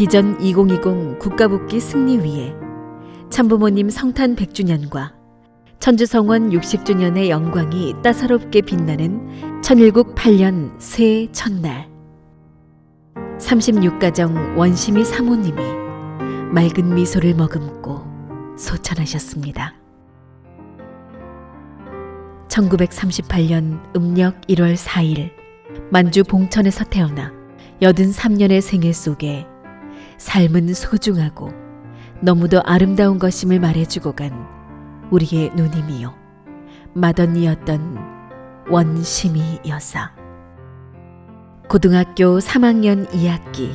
비전 2020 국가복귀 승리 위에 참부모님 성탄 100주년과 천주성원 60주년의 영광이 따사롭게 빛나는 천일국 8년 새해 첫날 36가정 원심이 사모님이 맑은 미소를 머금고 소천하셨습니다. 1938년 음력 1월 4일 만주 봉천에서 태어나 83년의 생애 속에 삶은 소중하고 너무도 아름다운 것임을 말해주고 간 우리의 누님이요. 맏언니였던 원심이 여사. 고등학교 3학년 2학기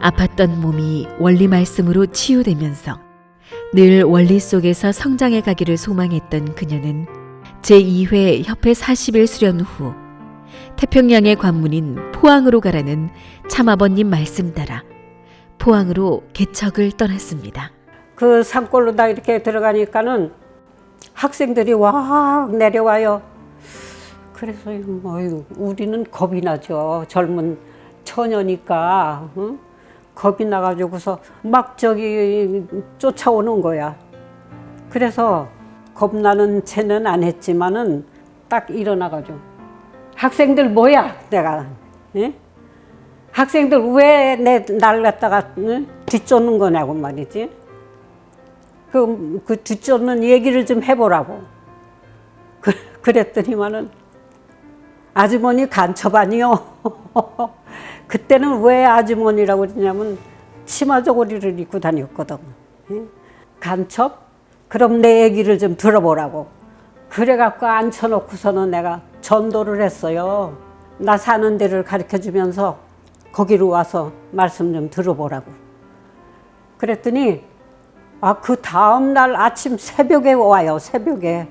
아팠던 몸이 원리 말씀으로 치유되면서 늘 원리 속에서 성장해 가기를 소망했던 그녀는 제2회 협회 40일 수련 후 태평양의 관문인 포항으로 가라는 참아버님 말씀 따라 포항으로 개척을 떠났습니다. 그 산골로 다 이렇게 들어가니까는 학생들이 확 내려와요. 그래서 뭐 우리는 겁이 나죠. 젊은 처녀니까 응? 겁이 나가지고서 막 저기 쫓아오는 거야. 그래서 겁나는 채는 안 했지만은 딱 일어나가지고 학생들 뭐야 내가 예? 학생들 왜 내 날 갖다가 응? 뒤쫓는 거냐고 말이지. 그, 그 뒤쫓는 얘기를 좀 해보라고. 그, 그랬더니만은 아주머니 간첩 아니요. 그때는 왜 아주머니라고 그러냐면 치마 저고리를 입고 다녔거든. 예? 간첩? 그럼 내 얘기를 좀 들어보라고. 그래갖고 앉혀놓고서는 내가 전도를 했어요. 나 사는 데를 가르쳐 주면서 거기로 와서 말씀 좀 들어보라고. 그랬더니 아, 그 다음 날 아침 새벽에 와요, 새벽에.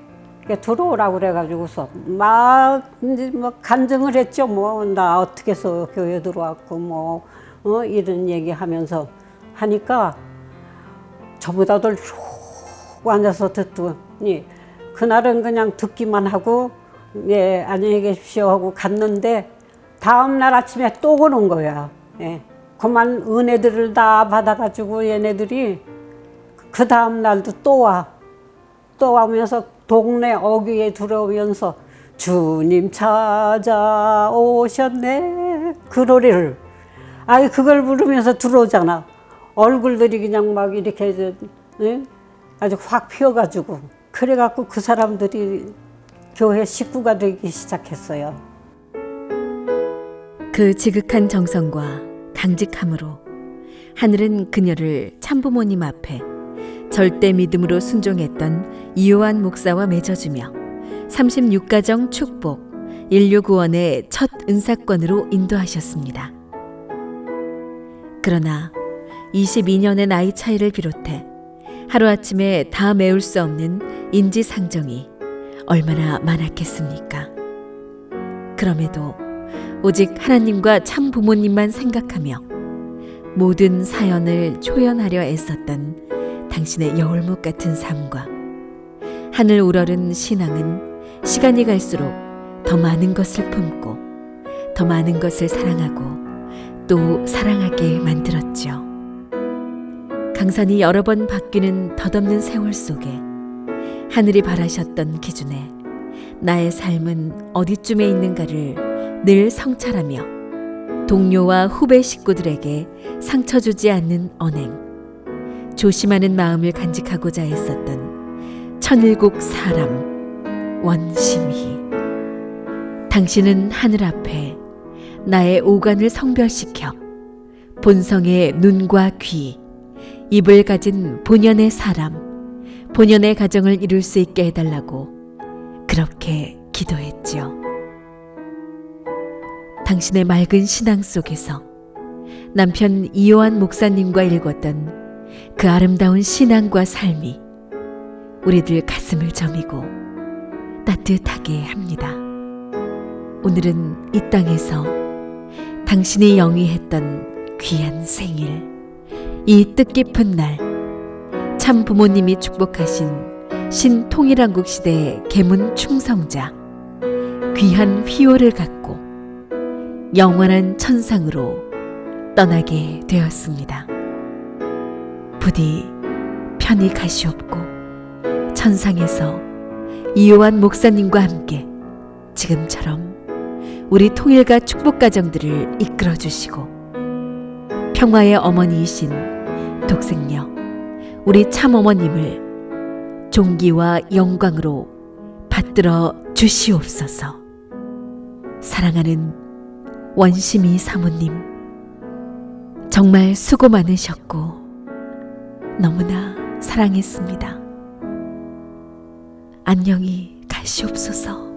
들어오라고 그래가지고서 막 이제 뭐 간증을 했죠. 뭐, 나 어떻게 해서 교회 들어왔고, 뭐, 어, 이런 얘기 하면서 하니까 저보다들 쭉 앉아서 듣더니 그날은 그냥 듣기만 하고, 예, 안녕히 계십시오 하고 갔는데 다음날 아침에 또 오는 거야. 예. 그만 은혜들을 다 받아가지고 얘네들이 그 다음 날도 또 와. 또 와면서 동네 어귀에 들어오면서 주님 찾아오셨네. 그 노래를. 아이, 그걸 부르면서 들어오잖아. 얼굴들이 그냥 막 이렇게 예? 아주 확 피어가지고. 그래갖고 그 사람들이 교회 식구가 되기 시작했어요. 그 지극한 정성과 강직함으로 하늘은 그녀를 참부모님 앞에 절대 믿음으로 순종했던 이요한 목사와 맺어주며 36가정 축복 인류 구원의 첫 은사권으로 인도하셨습니다. 그러나 22년의 나이 차이를 비롯해 하루아침에 다 메울 수 없는 인지상정이 얼마나 많았겠습니까? 그럼에도 오직 하나님과 참 부모님만 생각하며 모든 사연을 초연하려 애썼던 당신의 여울목 같은 삶과 하늘 우러른 신앙은 시간이 갈수록 더 많은 것을 품고 더 많은 것을 사랑하고 또 사랑하게 만들었죠. 강산이 여러 번 바뀌는 덧없는 세월 속에 하늘이 바라셨던 기준에 나의 삶은 어디쯤에 있는가를 늘 성찰하며 동료와 후배 식구들에게 상처 주지 않는 언행, 조심하는 마음을 간직하고자 했었던 천일국 사람 원심희. 당신은 하늘 앞에 나의 오간을 성별시켜 본성의 눈과 귀, 입을 가진 본연의 사람, 본연의 가정을 이룰 수 있게 해달라고 그렇게 기도했지요. 당신의 맑은 신앙 속에서 남편 이요한 목사님과 읽었던 그 아름다운 신앙과 삶이 우리들 가슴을 저미고 따뜻하게 합니다. 오늘은 이 땅에서 당신이 영위했던 귀한 생일, 이 뜻깊은 날, 참 부모님이 축복하신 신통일한국 시대의 계문 충성자, 귀한 휘호를 갖고 영원한 천상으로 떠나게 되었습니다. 부디 편히 가시옵고 천상에서 이요한 목사님과 함께 지금처럼 우리 통일과 축복 가정들을 이끌어 주시고 평화의 어머니이신 독생녀 우리 참어머님을 종기와 영광으로 받들어 주시옵소서. 사랑하는 원심이 사모님, 정말 수고 많으셨고 너무나 사랑했습니다. 안녕히 가시옵소서.